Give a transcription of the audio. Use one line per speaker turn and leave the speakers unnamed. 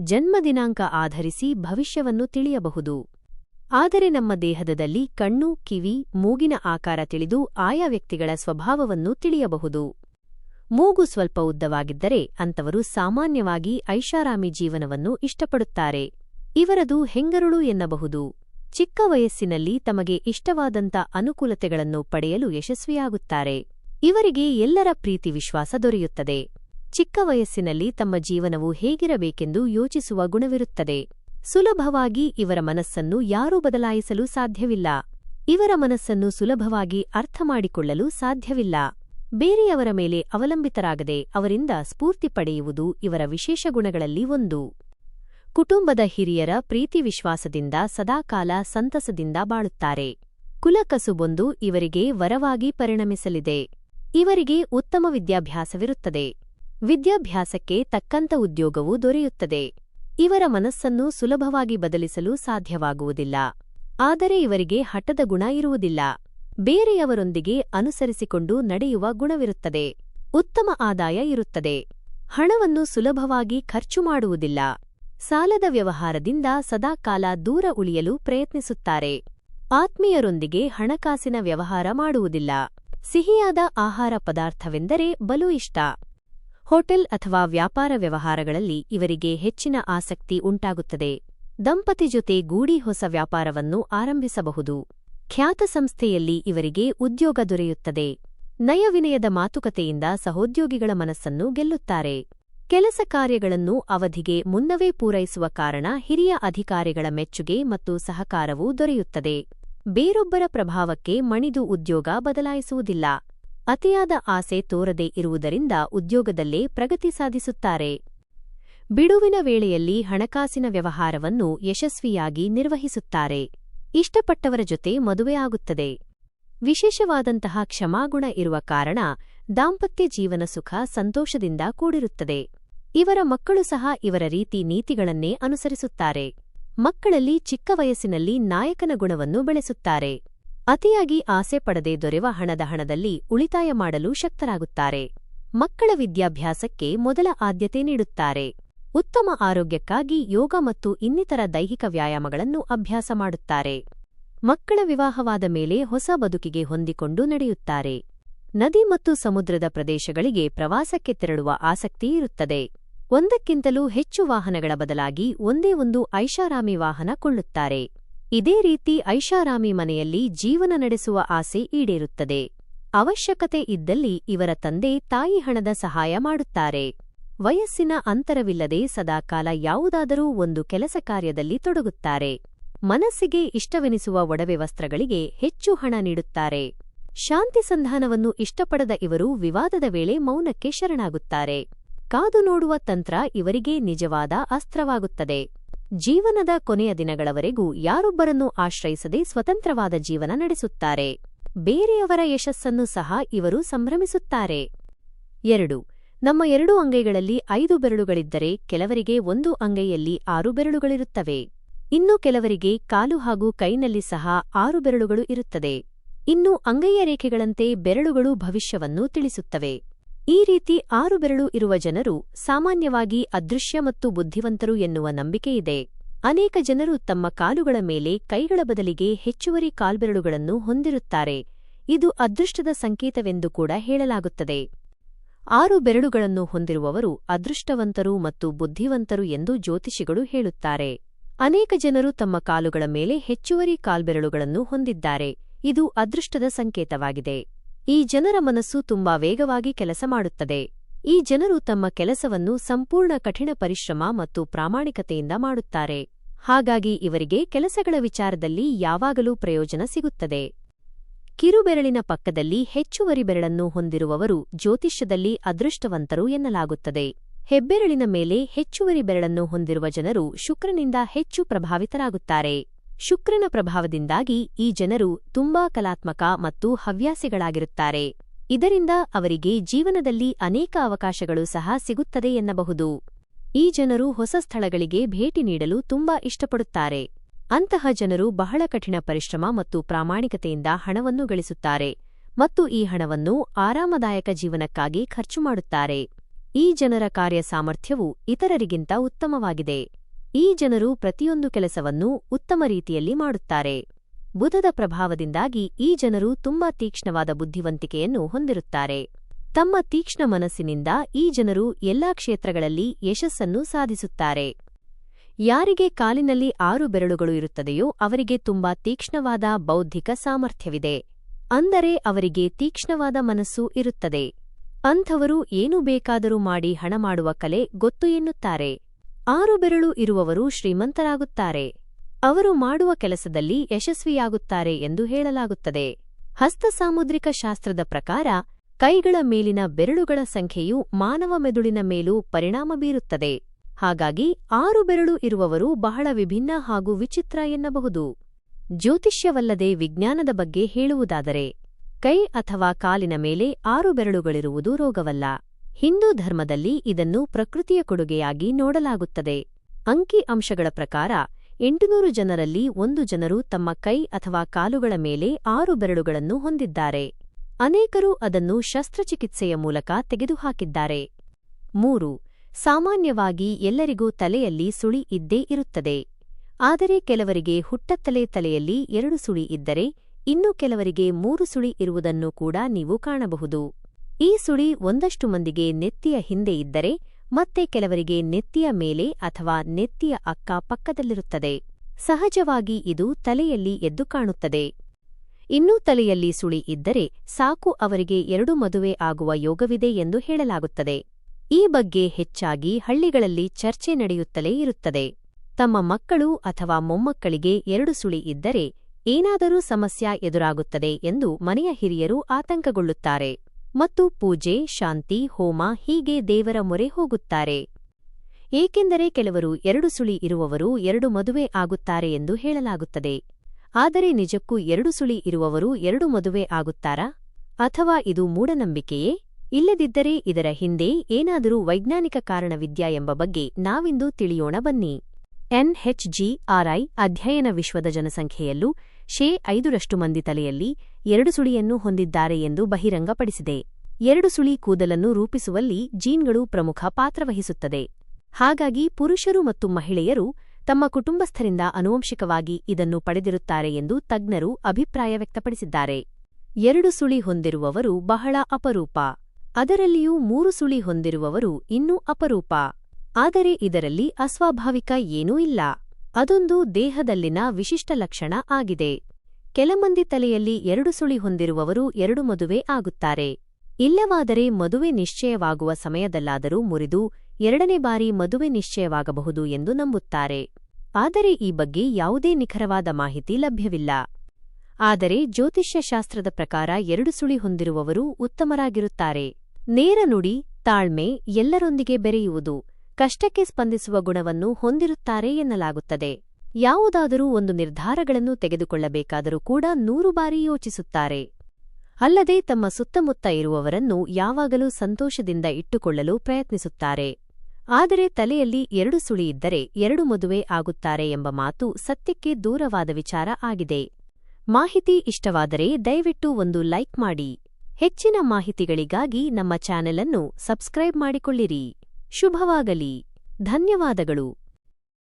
ಜನ್ಮದಿನಾಂಕ ಆಧರಿಸಿ ಭವಿಷ್ಯವನ್ನು ತಿಳಿಯಬಹುದು. ಆದರೆ ನಮ್ಮ ದೇಹದದಲ್ಲಿ ಕಣ್ಣು, ಕಿವಿ, ಮೂಗಿನ ಆಕಾರ ತಿಳಿದು ಆಯಾ ವ್ಯಕ್ತಿಗಳ ಸ್ವಭಾವವನ್ನು ತಿಳಿಯಬಹುದು. ಮೂಗು ಸ್ವಲ್ಪ ಉದ್ದವಾಗಿದ್ದರೆ ಅಂತವರು ಸಾಮಾನ್ಯವಾಗಿ ಐಷಾರಾಮಿ ಜೀವನವನ್ನು ಇಷ್ಟಪಡುತ್ತಾರೆ. ಇವರದು ಹೆಂಗರುಳು ಎನ್ನಬಹುದು. ಚಿಕ್ಕ ವಯಸ್ಸಿನಲ್ಲಿ ತಮಗೆ ಇಷ್ಟವಾದಂಥ ಅನುಕೂಲತೆಗಳನ್ನು ಪಡೆಯಲು ಯಶಸ್ವಿಯಾಗುತ್ತಾರೆ. ಇವರಿಗೆ ಎಲ್ಲರ ಪ್ರೀತಿ ವಿಶ್ವಾಸ ದೊರೆಯುತ್ತದೆ. ಚಿಕ್ಕ ವಯಸ್ಸಿನಲ್ಲಿ ತಮ್ಮ ಜೀವನವು ಹೇಗಿರಬೇಕೆಂದು ಯೋಚಿಸುವ ಗುಣವಿರುತ್ತದೆ. ಸುಲಭವಾಗಿ ಇವರ ಮನಸ್ಸನ್ನು ಯಾರೂ ಬದಲಾಯಿಸಲು ಸಾಧ್ಯವಿಲ್ಲ. ಇವರ ಮನಸ್ಸನ್ನು ಸುಲಭವಾಗಿ ಅರ್ಥಮಾಡಿಕೊಳ್ಳಲು ಸಾಧ್ಯವಿಲ್ಲ. ಬೇರೆಯವರ ಮೇಲೆ ಅವಲಂಬಿತರಾಗದೆ ಅವರಿಂದ ಸ್ಫೂರ್ತಿ ಪಡೆಯುವುದು ಇವರ ವಿಶೇಷ ಗುಣಗಳಲ್ಲಿ ಒಂದು. ಕುಟುಂಬದ ಹಿರಿಯರ ಪ್ರೀತಿ ವಿಶ್ವಾಸದಿಂದ ಸದಾಕಾಲ ಸಂತಸದಿಂದ ಬಾಳುತ್ತಾರೆ. ಕುಲಕಸುಬೊಂದು ಇವರಿಗೆ ವರವಾಗಿ ಪರಿಣಮಿಸಲಿದೆ. ಇವರಿಗೆ ಉತ್ತಮ ವಿದ್ಯಾಭ್ಯಾಸವಿರುತ್ತದೆ. ವಿದ್ಯಾಭ್ಯಾಸಕ್ಕೆ ತಕ್ಕಂತ ಉದ್ಯೋಗವು ದೊರೆಯುತ್ತದೆ. ಇವರ ಮನಸ್ಸನ್ನು ಸುಲಭವಾಗಿ ಬದಲಿಸಲು ಸಾಧ್ಯವಾಗುವುದಿಲ್ಲ. ಆದರೆ ಇವರಿಗೆ ಹಠದ ಗುಣ ಇರುವುದಿಲ್ಲ. ಬೇರೆಯವರೊಂದಿಗೆ ಅನುಸರಿಸಿಕೊಂಡು ನಡೆಯುವ ಗುಣವಿರುತ್ತದೆ. ಉತ್ತಮ ಆದಾಯ ಇರುತ್ತದೆ. ಹಣವನ್ನು ಸುಲಭವಾಗಿ ಖರ್ಚು ಮಾಡುವುದಿಲ್ಲ. ಸಾಲದ ವ್ಯವಹಾರದಿಂದ ಸದಾಕಾಲ ದೂರ ಉಳಿಯಲು ಪ್ರಯತ್ನಿಸುತ್ತಾರೆ. ಆತ್ಮೀಯರೊಂದಿಗೆ ಹಣಕಾಸಿನ ವ್ಯವಹಾರ ಮಾಡುವುದಿಲ್ಲ. ಸಿಹಿಯಾದ ಆಹಾರ ಪದಾರ್ಥವೆಂದರೆ ಬಲು ಇಷ್ಟ. ಹೋಟೆಲ್ ಅಥವಾ ವ್ಯಾಪಾರ ವ್ಯವಹಾರಗಳಲ್ಲಿ ಇವರಿಗೆ ಹೆಚ್ಚಿನ ಆಸಕ್ತಿ ಉಂಟಾಗುತ್ತದೆ. ದಂಪತಿ ಜೊತೆ ಗೂಡಿ ಹೊಸ ವ್ಯಾಪಾರವನ್ನು ಆರಂಭಿಸಬಹುದು. ಖ್ಯಾತ ಸಂಸ್ಥೆಯಲ್ಲಿ ಇವರಿಗೆ ಉದ್ಯೋಗ ದೊರೆಯುತ್ತದೆ. ನಯವಿನಯದ ಮಾತುಕತೆಯಿಂದ ಸಹೋದ್ಯೋಗಿಗಳ ಮನಸ್ಸನ್ನು ಗೆಲ್ಲುತ್ತಾರೆ. ಕೆಲಸ ಕಾರ್ಯಗಳನ್ನು ಅವಧಿಗೆ ಮುನ್ನವೇ ಪೂರೈಸುವ ಕಾರಣ ಹಿರಿಯ ಅಧಿಕಾರಿಗಳ ಮೆಚ್ಚುಗೆ ಮತ್ತು ಸಹಕಾರವೂ ದೊರೆಯುತ್ತದೆ. ಬೇರೊಬ್ಬರ ಪ್ರಭಾವಕ್ಕೆ ಮಣಿದು ಉದ್ಯೋಗ ಬದಲಾಯಿಸುವುದಿಲ್ಲ. ಅತಿಯಾದ ಆಸೆ ತೋರದೇ ಇರುವುದರಿಂದ ಉದ್ಯೋಗದಲ್ಲೇ ಪ್ರಗತಿ ಸಾಧಿಸುತ್ತಾರೆ. ಬಿಡುವಿನ ವೇಳೆಯಲ್ಲಿ ಹಣಕಾಸಿನ ವ್ಯವಹಾರವನ್ನು ಯಶಸ್ವಿಯಾಗಿ ನಿರ್ವಹಿಸುತ್ತಾರೆ. ಇಷ್ಟಪಟ್ಟವರ ಜೊತೆ ಮದುವೆಯಾಗುತ್ತದೆ ವಿಶೇಷವಾದಂತಹ ಕ್ಷಮಾಗುಣ ಇರುವ ಕಾರಣ ದಾಂಪತ್ಯ ಜೀವನ ಸುಖ ಸಂತೋಷದಿಂದ ಕೂಡಿರುತ್ತದೆ. ಇವರ ಮಕ್ಕಳು ಸಹ ಇವರ ರೀತಿ ನೀತಿಗಳನ್ನೇ ಅನುಸರಿಸುತ್ತಾರೆ. ಮಕ್ಕಳಲ್ಲಿ ಚಿಕ್ಕ ವಯಸ್ಸಿನಲ್ಲಿ ನಾಯಕನ ಗುಣವನ್ನು ಬೆಳೆಸುತ್ತಾರೆ. ಅತಿಯಾಗಿ ಆಸೆ ಪಡದೆ ದೊರೆವ ಹಣದ ಹಣದಲ್ಲಿ ಉಳಿತಾಯ ಮಾಡಲು ಶಕ್ತರಾಗುತ್ತಾರೆ. ಮಕ್ಕಳ ವಿದ್ಯಾಭ್ಯಾಸಕ್ಕೆ ಮೊದಲ ಆದ್ಯತೆ ನೀಡುತ್ತಾರೆ. ಉತ್ತಮ ಆರೋಗ್ಯಕ್ಕಾಗಿ ಯೋಗ ಮತ್ತು ಇನ್ನಿತರ ದೈಹಿಕ ವ್ಯಾಯಾಮಗಳನ್ನು ಅಭ್ಯಾಸ ಮಾಡುತ್ತಾರೆ. ಮಕ್ಕಳ ವಿವಾಹವಾದ ಮೇಲೆ ಹೊಸ ಬದುಕಿಗೆ ಹೊಂದಿಕೊಂಡು ನಡೆಯುತ್ತಾರೆ. ನದಿ ಮತ್ತು ಸಮುದ್ರದ ಪ್ರದೇಶಗಳಿಗೆ ಪ್ರವಾಸಕ್ಕೆ ತೆರಳುವ ಆಸಕ್ತಿ ಇರುತ್ತದೆ. ಒಂದಕ್ಕಿಂತಲೂ ಹೆಚ್ಚು ವಾಹನಗಳ ಬದಲಾಗಿ ಒಂದೇ ಒಂದು ಐಷಾರಾಮಿ ವಾಹನ ಕೊಳ್ಳುತ್ತಾರೆ. ಇದೇ ರೀತಿ ಐಷಾರಾಮಿ ಮನೆಯಲ್ಲಿ ಜೀವನ ನಡೆಸುವ ಆಸೆ ಈಡೇರುತ್ತದೆ. ಅವಶ್ಯಕತೆ ಇದ್ದಲ್ಲಿ ಇವರ ತಂದೆ ತಾಯಿ ಹಣದ ಸಹಾಯ ಮಾಡುತ್ತಾರೆ. ವಯಸ್ಸಿನ ಅಂತರವಿಲ್ಲದೆ ಸದಾಕಾಲ ಯಾವುದಾದರೂ ಒಂದು ಕೆಲಸ ಕಾರ್ಯದಲ್ಲಿ ತೊಡಗುತ್ತಾರೆ. ಮನಸ್ಸಿಗೆ ಇಷ್ಟವೆನಿಸುವ ಒಡವೆ ವಸ್ತ್ರಗಳಿಗೆ ಹೆಚ್ಚು ಹಣ ನೀಡುತ್ತಾರೆ. ಶಾಂತಿ ಸಂಧಾನವನ್ನು ಇಷ್ಟಪಡದ ಇವರು ವಿವಾದದ ವೇಳೆ ಮೌನಕ್ಕೆ ಶರಣಾಗುತ್ತಾರೆ. ಕಾದು ನೋಡುವ ತಂತ್ರ ಇವರಿಗೆ ನಿಜವಾದ ಅಸ್ತ್ರವಾಗುತ್ತದೆ. ಜೀವನದ ಕೊನೆಯ ದಿನಗಳವರೆಗೂ ಯಾರೊಬ್ಬರನ್ನೂ ಆಶ್ರಯಿಸದೆ ಸ್ವತಂತ್ರವಾದ ಜೀವನ ನಡೆಸುತ್ತಾರೆ. ಬೇರೆಯವರ ಯಶಸ್ಸನ್ನು ಸಹ ಇವರು ಸಂಭ್ರಮಿಸುತ್ತಾರೆ. ಎರಡು. ನಮ್ಮ ಎರಡು ಅಂಗೈಗಳಲ್ಲಿ ಐದು ಬೆರಳುಗಳಿದ್ದರೆ ಕೆಲವರಿಗೆ ಒಂದು ಅಂಗೈಯಲ್ಲಿ ಆರು ಬೆರಳುಗಳಿರುತ್ತವೆ. ಇನ್ನು ಕೆಲವರಿಗೆ ಕಾಲು ಹಾಗೂ ಕೈನಲ್ಲಿ ಸಹ ಆರು ಬೆರಳುಗಳು ಇರುತ್ತದೆ. ಇನ್ನು ಅಂಗೈಯ ರೇಖೆಗಳಂತೆ ಬೆರಳುಗಳು ಭವಿಷ್ಯವನ್ನು ತಿಳಿಸುತ್ತವೆ. ಈ ರೀತಿ ಆರು ಬೆರಳು ಇರುವ ಜನರು ಸಾಮಾನ್ಯವಾಗಿ ಅದೃಶ್ಯ ಮತ್ತು ಬುದ್ಧಿವಂತರು ಎನ್ನುವ ನಂಬಿಕೆಯಿದೆ ಅನೇಕ ಜನರು ತಮ್ಮ ಕಾಲುಗಳ ಮೇಲೆ ಕೈಗಳ ಬದಲಿಗೆ ಹೆಚ್ಚುವರಿ ಕಾಲ್ಬೆರಳುಗಳನ್ನು ಹೊಂದಿರುತ್ತಾರೆ. ಇದು ಅದೃಷ್ಟದ ಸಂಕೇತವೆಂದು ಕೂಡ ಹೇಳಲಾಗುತ್ತದೆ. ಆರು ಬೆರಳುಗಳನ್ನು ಹೊಂದಿರುವವರು ಅದೃಷ್ಟವಂತರು ಮತ್ತು ಬುದ್ಧಿವಂತರು ಎಂದು ಜ್ಯೋತಿಷಿಗಳು ಹೇಳುತ್ತಾರೆ. ಅನೇಕ ಜನರು ತಮ್ಮ ಕಾಲುಗಳ ಮೇಲೆ ಹೆಚ್ಚುವರಿ ಕಾಲ್ಬೆರಳುಗಳನ್ನು ಹೊಂದಿದ್ದಾರೆ. ಇದು ಅದೃಷ್ಟದ ಸಂಕೇತವಾಗಿದೆ. ಈ ಜನರ ಮನಸ್ಸು ತುಂಬಾ ವೇಗವಾಗಿ ಕೆಲಸ ಮಾಡುತ್ತದೆ. ಈ ಜನರು ತಮ್ಮ ಕೆಲಸವನ್ನು ಸಂಪೂರ್ಣ ಕಠಿಣ ಪರಿಶ್ರಮ ಮತ್ತು ಪ್ರಾಮಾಣಿಕತೆಯಿಂದ ಮಾಡುತ್ತಾರೆ. ಹಾಗಾಗಿ ಇವರಿಗೆ ಕೆಲಸಗಳ ವಿಚಾರದಲ್ಲಿ ಯಾವಾಗಲೂ ಪ್ರಯೋಜನ ಸಿಗುತ್ತದೆ. ಕಿರುಬೆರಳಿನ ಪಕ್ಕದಲ್ಲಿ ಹೆಚ್ಚುವರಿ ಬೆರಳನ್ನು ಹೊಂದಿರುವವರು ಜ್ಯೋತಿಷ್ಯದಲ್ಲಿ ಅದೃಷ್ಟವಂತರು ಎನ್ನಲಾಗುತ್ತದೆ. ಹೆಬ್ಬೆರಳಿನ ಮೇಲೆ ಹೆಚ್ಚುವರಿ ಬೆರಳನ್ನು ಹೊಂದಿರುವ ಜನರು ಶುಕ್ರನಿಂದ ಹೆಚ್ಚು ಪ್ರಭಾವಿತರಾಗುತ್ತಾರೆ. ಶುಕ್ರನ ಪ್ರಭಾವದಿಂದಾಗಿ ಈ ಜನರು ತುಂಬಾ ಕಲಾತ್ಮಕ ಮತ್ತು ಹವ್ಯಾಸಿಗಳಾಗಿರುತ್ತಾರೆ. ಇದರಿಂದ ಅವರಿಗೆ ಜೀವನದಲ್ಲಿ ಅನೇಕ ಅವಕಾಶಗಳು ಸಹ ಸಿಗುತ್ತದೆ ಎನ್ನಬಹುದು. ಈ ಜನರು ಹೊಸ ಸ್ಥಳಗಳಿಗೆ ಭೇಟಿ ನೀಡಲು ತುಂಬಾ ಇಷ್ಟಪಡುತ್ತಾರೆ. ಅಂತಹ ಜನರು ಬಹಳ ಕಠಿಣ ಪರಿಶ್ರಮ ಮತ್ತು ಪ್ರಾಮಾಣಿಕತೆಯಿಂದ ಹಣವನ್ನು ಗಳಿಸುತ್ತಾರೆ ಮತ್ತು ಈ ಹಣವನ್ನು ಆರಾಮದಾಯಕ ಜೀವನಕ್ಕಾಗಿ ಖರ್ಚು ಮಾಡುತ್ತಾರೆ. ಈ ಜನರ ಕಾರ್ಯ ಸಾಮರ್ಥ್ಯವು ಇತರರಿಗಿಂತ ಉತ್ತಮವಾಗಿದೆ. ಈ ಜನರು ಪ್ರತಿಯೊಂದು ಕೆಲಸವನ್ನೂ ಉತ್ತಮ ರೀತಿಯಲ್ಲಿ ಮಾಡುತ್ತಾರೆ. ಬುಧದ ಪ್ರಭಾವದಿಂದಾಗಿ ಈ ಜನರು ತುಂಬಾ ತೀಕ್ಷ್ಣವಾದ ಬುದ್ಧಿವಂತಿಕೆಯನ್ನು ಹೊಂದಿರುತ್ತಾರೆ. ತಮ್ಮ ತೀಕ್ಷ್ಣ ಮನಸ್ಸಿನಿಂದ ಈ ಜನರು ಎಲ್ಲಾ ಕ್ಷೇತ್ರಗಳಲ್ಲಿ ಯಶಸ್ಸನ್ನು ಸಾಧಿಸುತ್ತಾರೆ. ಯಾರಿಗೆ ಕಾಲಿನಲ್ಲಿ ಆರು ಬೆರಳುಗಳು ಇರುತ್ತದೆಯೋ ಅವರಿಗೆ ತುಂಬಾ ತೀಕ್ಷ್ಣವಾದ ಬೌದ್ಧಿಕ ಸಾಮರ್ಥ್ಯವಿದೆ. ಅಂದರೆ ಅವರಿಗೆ ತೀಕ್ಷ್ಣವಾದ ಮನಸ್ಸು ಇರುತ್ತದೆ. ಅಂಥವರು ಏನು ಬೇಕಾದರೂ ಮಾಡಿ ಹಣ ಮಾಡುವ ಕಲೆ ಗೊತ್ತು ಎನ್ನುತ್ತಾರೆ. ಆರು ಬೆರಳು ಇರುವವರು ಶ್ರೀಮಂತರಾಗುತ್ತಾರೆ. ಅವರು ಮಾಡುವ ಕೆಲಸದಲ್ಲಿ ಯಶಸ್ವಿಯಾಗುತ್ತಾರೆ ಎಂದು ಹೇಳಲಾಗುತ್ತದೆ. ಹಸ್ತ ಸಾಮುದ್ರಿಕ ಶಾಸ್ತ್ರದ ಪ್ರಕಾರ, ಕೈಗಳ ಮೇಲಿನ ಬೆರಳುಗಳ ಸಂಖ್ಯೆಯು ಮಾನವ ಮೆದುಳಿನ ಮೇಲೂ ಪರಿಣಾಮ ಬೀರುತ್ತದೆ. ಹಾಗಾಗಿ, ಆರು ಬೆರಳು ಇರುವವರು ಬಹಳ ವಿಭಿನ್ನ ಹಾಗೂ ವಿಚಿತ್ರ ಎನ್ನಬಹುದು. ಜ್ಯೋತಿಷ್ಯವಲ್ಲದೆ ವಿಜ್ಞಾನದ ಬಗ್ಗೆ ಹೇಳುವುದಾದರೆ, ಕೈ ಅಥವಾ ಕಾಲಿನ ಮೇಲೆ ಆರು ಬೆರಳುಗಳಿರುವುದು ರೋಗವಲ್ಲ. ಹಿಂದೂ ಧರ್ಮದಲ್ಲಿ ಇದನ್ನು ಪ್ರಕೃತಿಯ ಕೊಡುಗೆಯಾಗಿ ನೋಡಲಾಗುತ್ತದೆ. ಅಂಕಿ ಅಂಶಗಳ ಪ್ರಕಾರ, ಎಂಟುನೂರು ಜನರಲ್ಲಿ ಒಂದು ಜನರು ತಮ್ಮ ಕೈ ಅಥವಾ ಕಾಲುಗಳ ಮೇಲೆ ಆರು ಬೆರಳುಗಳನ್ನು ಹೊಂದಿದ್ದಾರೆ. ಅನೇಕರು ಅದನ್ನು ಶಸ್ತ್ರಚಿಕಿತ್ಸೆಯ ಮೂಲಕ ತೆಗೆದುಹಾಕಿದ್ದಾರೆ. ಮೂರು, ಸಾಮಾನ್ಯವಾಗಿ ಎಲ್ಲರಿಗೂ ತಲೆಯಲ್ಲಿ ಸುಳಿ ಇದ್ದೇ ಇರುತ್ತದೆ. ಆದರೆ ಕೆಲವರಿಗೆ ಹುಟ್ಟತ್ತಲೆ ತಲೆಯಲ್ಲಿ ಎರಡು ಸುಳಿ ಇದ್ದರೆ, ಇನ್ನು ಕೆಲವರಿಗೆ ಮೂರು ಸುಳಿ ಇರುವುದನ್ನು ಕೂಡ ನೀವು ಕಾಣಬಹುದು. ಈ ಸುಳಿ ಒಂದಷ್ಟು ಮಂದಿಗೆ ನೆತ್ತಿಯ ಹಿಂದೆ ಇದ್ದರೆ ಮತ್ತೆ ಕೆಲವರಿಗೆ ನೆತ್ತಿಯ ಮೇಲೆ ಅಥವಾ ನೆತ್ತಿಯ ಅಕ್ಕ ಪಕ್ಕದಲ್ಲಿರುತ್ತದೆ. ಸಹಜವಾಗಿ ಇದು ತಲೆಯಲ್ಲಿ ಎದ್ದು ಕಾಣುತ್ತದೆ. ಇನ್ನೂ ತಲೆಯಲ್ಲಿ ಸುಳಿ ಇದ್ದರೆ ಸಾಕು ಅವರಿಗೆ ಎರಡು ಮದುವೆ ಆಗುವ ಯೋಗವಿದೆ ಎಂದು ಹೇಳಲಾಗುತ್ತದೆ. ಈ ಬಗ್ಗೆ ಹೆಚ್ಚಾಗಿ ಹಳ್ಳಿಗಳಲ್ಲಿ ಚರ್ಚೆ ನಡೆಯುತ್ತಲೇ ಇರುತ್ತದೆ. ತಮ್ಮ ಮಕ್ಕಳು ಅಥವಾ ಮೊಮ್ಮಕ್ಕಳಿಗೆ ಎರಡು ಸುಳಿ ಇದ್ದರೆ ಏನಾದರೂ ಸಮಸ್ಯೆ ಎದುರಾಗುತ್ತದೆ ಎಂದು ಮನೆಯ ಹಿರಿಯರು ಆತಂಕಗೊಳ್ಳುತ್ತಾರೆ. ಮತ್ತು ಪೂಜೆ, ಶಾಂತಿ, ಹೋಮ ಹೀಗೆ ದೇವರ ಮೊರೆ ಹೋಗುತ್ತಾರೆ. ಏಕೆಂದರೆ ಕೆಲವರು ಎರಡು ಸುಳಿ ಇರುವವರು ಎರಡು ಮದುವೆ ಆಗುತ್ತಾರೆ ಎಂದು ಹೇಳಲಾಗುತ್ತದೆ. ಆದರೆ ನಿಜಕ್ಕೂ ಎರಡು ಸುಳಿ ಇರುವವರು ಎರಡು ಮದುವೆ ಆಗುತ್ತಾರಾ? ಅಥವಾ ಇದು ಮೂಢನಂಬಿಕೆಯೇ? ಇಲ್ಲದಿದ್ದರೆ ಇದರ ಹಿಂದೆ ಏನಾದರೂ ವೈಜ್ಞಾನಿಕ ಕಾರಣವಿದ್ಯಾ ಎಂಬ ಬಗ್ಗೆ ನಾವಿಂದು ತಿಳಿಯೋಣ ಬನ್ನಿ. ಎನ್ಎಚ್ಜಿಆರ್ಐ ಅಧ್ಯಯನ ವಿಶ್ವದ ಜನಸಂಖ್ಯೆಯಲ್ಲೂ ಶೇ ಐದರಷ್ಟು ಮಂದಿ ತಲೆಯಲ್ಲಿ ಎರಡು ಸುಳಿಯನ್ನು ಹೊಂದಿದ್ದಾರೆ ಎಂದು ಬಹಿರಂಗಪಡಿಸಿದೆ. ಎರಡು ಸುಳಿ ಕೂದಲನ್ನು ರೂಪಿಸುವಲ್ಲಿ ಜೀನ್ಗಳು ಪ್ರಮುಖ ಪಾತ್ರವಹಿಸುತ್ತದೆ. ಹಾಗಾಗಿ ಪುರುಷರು ಮತ್ತು ಮಹಿಳೆಯರು ತಮ್ಮ ಕುಟುಂಬಸ್ಥರಿಂದ ಅನುವಂಶಿಕವಾಗಿ ಇದನ್ನು ಪಡೆದಿರುತ್ತಾರೆ ಎಂದು ತಜ್ಞರು ಅಭಿಪ್ರಾಯ ವ್ಯಕ್ತಪಡಿಸಿದ್ದಾರೆ. ಎರಡು ಸುಳಿ ಹೊಂದಿರುವವರು ಬಹಳ ಅಪರೂಪ. ಅದರಲ್ಲಿಯೂ ಮೂರು ಸುಳಿ ಹೊಂದಿರುವವರು ಇನ್ನೂ ಅಪರೂಪ. ಆದರೆ ಇದರಲ್ಲಿ ಅಸ್ವಾಭಾವಿಕ ಏನೂ ಇಲ್ಲ. ಅದೊಂದು ದೇಹದಲ್ಲಿನ ವಿಶಿಷ್ಟ ಲಕ್ಷಣ ಆಗಿದೆ. ಕೆಲಮಂದಿ ತಲೆಯಲ್ಲಿ ಎರಡು ಸುಳಿ ಹೊಂದಿರುವವರು ಎರಡು ಮದುವೆ ಆಗುತ್ತಾರೆ. ಇಲ್ಲವಾದರೆ ಮದುವೆ ನಿಶ್ಚಯವಾಗುವ ಸಮಯದಲ್ಲಾದರೂ ಮುರಿದು ಎರಡನೇ ಬಾರಿ ಮದುವೆ ನಿಶ್ಚಯವಾಗಬಹುದು ಎಂದು ನಂಬುತ್ತಾರೆ. ಆದರೆ ಈ ಬಗ್ಗೆ ಯಾವುದೇ ನಿಖರವಾದ ಮಾಹಿತಿ ಲಭ್ಯವಿಲ್ಲ. ಆದರೆ ಜ್ಯೋತಿಷ್ಯಶಾಸ್ತ್ರದ ಪ್ರಕಾರ ಎರಡು ಸುಳಿ ಹೊಂದಿರುವವರು ಉತ್ತಮರಾಗಿರುತ್ತಾರೆ. ನೇರ ನುಡಿ, ತಾಳ್ಮೆ ಎಲ್ಲರೊಂದಿಗೆ ಬೆರೆಯುವುದು. ಕಷ್ಟಕ್ಕೆ ಸ್ಪಂದಿಸುವ ಗುಣವನ್ನು ಹೊಂದಿರುತ್ತಾರೆ ಎನ್ನಲಾಗುತ್ತದೆ. ಯಾವುದಾದರೂ ಒಂದು ನಿರ್ಧಾರಗಳನ್ನು ತೆಗೆದುಕೊಳ್ಳಬೇಕಾದರೂ ಕೂಡ ನೂರು ಬಾರಿ ಯೋಚಿಸುತ್ತಾರೆ. ಅಲ್ಲದೆ ತಮ್ಮ ಸುತ್ತಮುತ್ತ ಇರುವವರನ್ನು ಯಾವಾಗಲೂ ಸಂತೋಷದಿಂದ ಇಟ್ಟುಕೊಳ್ಳಲು ಪ್ರಯತ್ನಿಸುತ್ತಾರೆ. ಆದರೆ ತಲೆಯಲ್ಲಿ ಎರಡು ಸುಳಿ ಇದ್ದರೆ ಎರಡು ಮದುವೆ ಆಗುತ್ತಾರೆ ಎಂಬ ಮಾತು ಸತ್ಯಕ್ಕೆ ದೂರವಾದ ವಿಚಾರ ಆಗಿದೆ. ಮಾಹಿತಿ ಇಷ್ಟವಾದರೆ ದಯವಿಟ್ಟು ಒಂದು ಲೈಕ್ ಮಾಡಿ. ಹೆಚ್ಚಿನ ಮಾಹಿತಿಗಳಿಗಾಗಿ ನಮ್ಮ ಚಾನೆಲ್ ಅನ್ನು ಸಬ್ಸ್ಕ್ರೈಬ್ ಮಾಡಿಕೊಳ್ಳಿರಿ. ಶುಭವಾಗಲಿ. ಧನ್ಯವಾದಗಳು.